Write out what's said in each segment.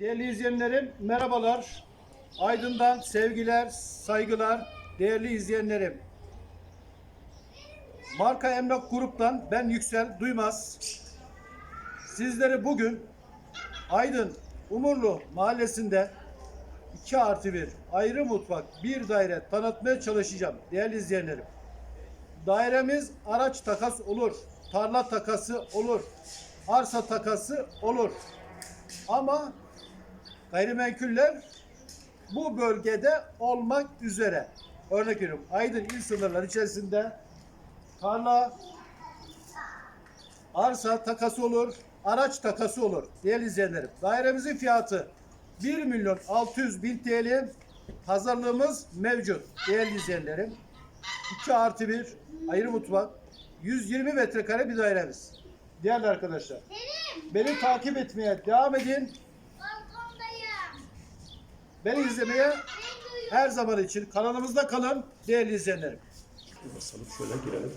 Değerli izleyenlerim merhabalar. Aydın'dan sevgiler, saygılar değerli izleyenlerim. Marka Emlak Grup'tan ben Yüksel Duymaz. Sizleri bugün Aydın Umurlu mahallesinde 2 artı 1 ayrı mutfak bir daire tanıtmaya çalışacağım değerli izleyenlerim. Dairemiz araç takas olur, tarla takası olur, arsa takası olur. Ama gayrimenkuller bu bölgede olmak üzere. Örnek veriyorum Aydın il sınırları içerisinde tarla, arsa takası olur, araç takası olur değerli izleyenlerim. Dairemizin fiyatı 1 milyon 600 bin TL. Pazarlığımız mevcut değerli izleyenlerim. 2 artı 1 ayrı mutfak 120 metrekare bir dairemiz. Değerli arkadaşlar. Beni takip etmeye devam edin. Beni izlemeye her zaman için kanalımızda kalın değerli izleyenlerim. Basalım şöyle girelim.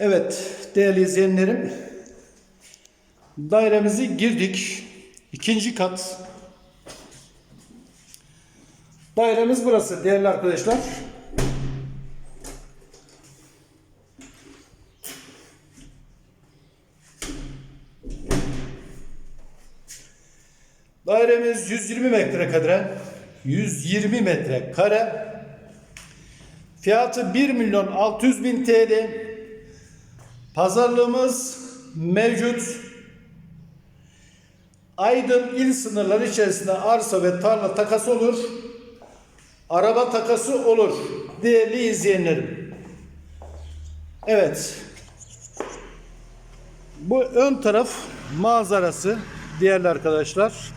Evet değerli izleyenlerim. Dairemizi girdik. İkinci kat. Dairemiz burası değerli arkadaşlar. Dairemiz 120 metrekare. 120 metrekare. Fiyatı 1 milyon 600 bin TL. Pazarlığımız mevcut. Aydın il sınırları içerisinde arsa ve tarla takası olur. Araba takası olur. Değerli izleyenlerim. Evet. Bu ön taraf manzarası değerli arkadaşlar.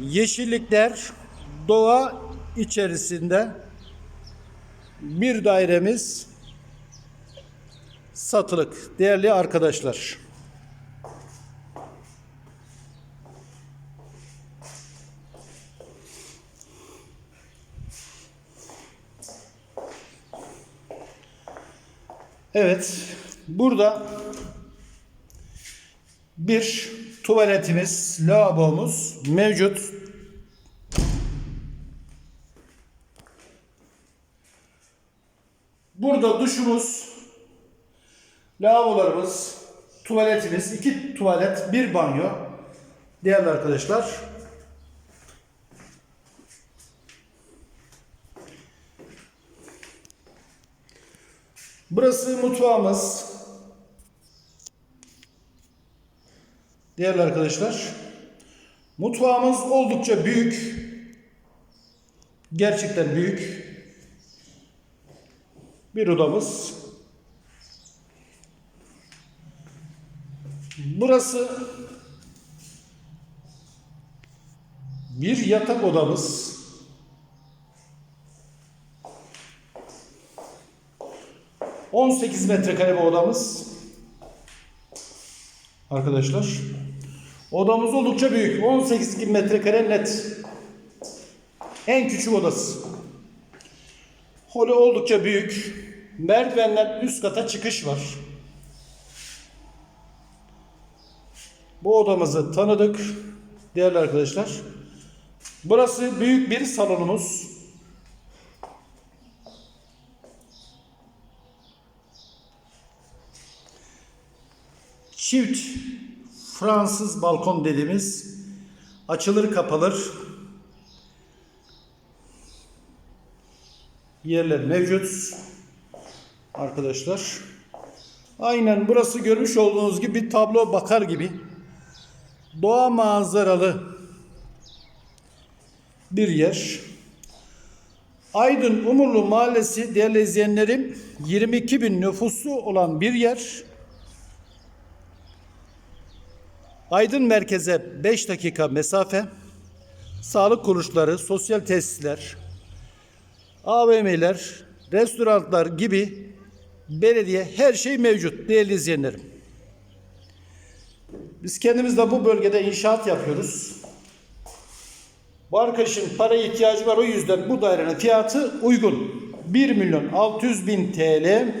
Yeşillikler doğa içerisinde bir dairemiz satılık değerli arkadaşlar. Evet, burada bir tuvaletimiz, lavabomuz mevcut. Burada duşumuz, lavabolarımız, tuvaletimiz, iki tuvalet, bir banyo. Değerli arkadaşlar. Burası mutfağımız. Değerli arkadaşlar. Mutfağımız oldukça büyük. Gerçekten büyük. Bir odamız. Burası bir yatak odamız. On sekiz metrekare bir odamız. Arkadaşlar. Odamız oldukça büyük. 18 metrekare net. En küçük odası. Holü oldukça büyük. Merdivenden üst kata çıkış var. Bu odamızı tanıdık değerli arkadaşlar. Burası büyük bir salonumuz. Çift Fransız balkon dediğimiz açılır kapalır yerler mevcut arkadaşlar. Aynen burası görmüş olduğunuz gibi bir tablo bakar gibi doğa manzaralı bir yer. Aydın Umurlu Mahallesi değerli izleyenlerim 22 bin nüfusu olan bir yer. Aydın merkeze 5 dakika mesafe. Sağlık kuruluşları, sosyal tesisler, AVM'ler, restoranlar gibi belediye her şey mevcut değerli izleyenlerim. Biz kendimiz de bu bölgede inşaat yapıyoruz. Bu arkadaşın para ihtiyacı var o yüzden bu dairenin fiyatı uygun. 1 milyon 600 bin TL.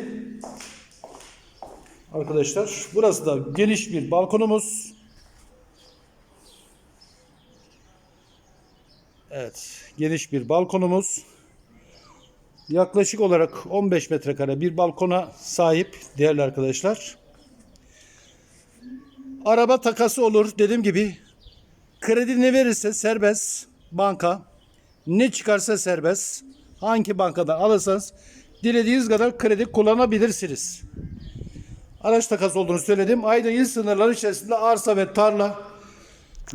Arkadaşlar burası da geniş bir balkonumuz. Evet geniş bir balkonumuz. Yaklaşık olarak 15 metrekare bir balkona sahip değerli arkadaşlar. Araba takası olur dediğim gibi. Kredi ne verirse serbest banka. Ne çıkarsa serbest. Hangi bankadan alırsanız dilediğiniz kadar kredi kullanabilirsiniz. Araç takası olduğunu söyledim. Aydın il sınırları içerisinde arsa ve tarla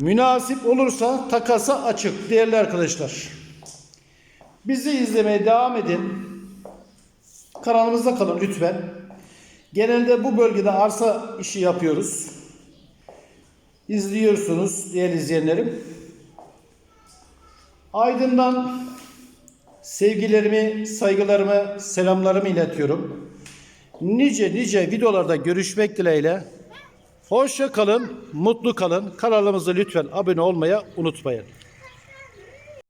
münasip olursa takasa açık değerli arkadaşlar. Bizi izlemeye devam edin. Kanalımızda kalın lütfen. Genelde bu bölgede arsa işi yapıyoruz. İzliyorsunuz değerli izleyenlerim. Aydın'dan sevgilerimi, saygılarımı, selamlarımı iletiyorum. Nice nice videolarda görüşmek dileğiyle. Hoşça kalın, mutlu kalın. Kanalımıza lütfen abone olmayı unutmayın.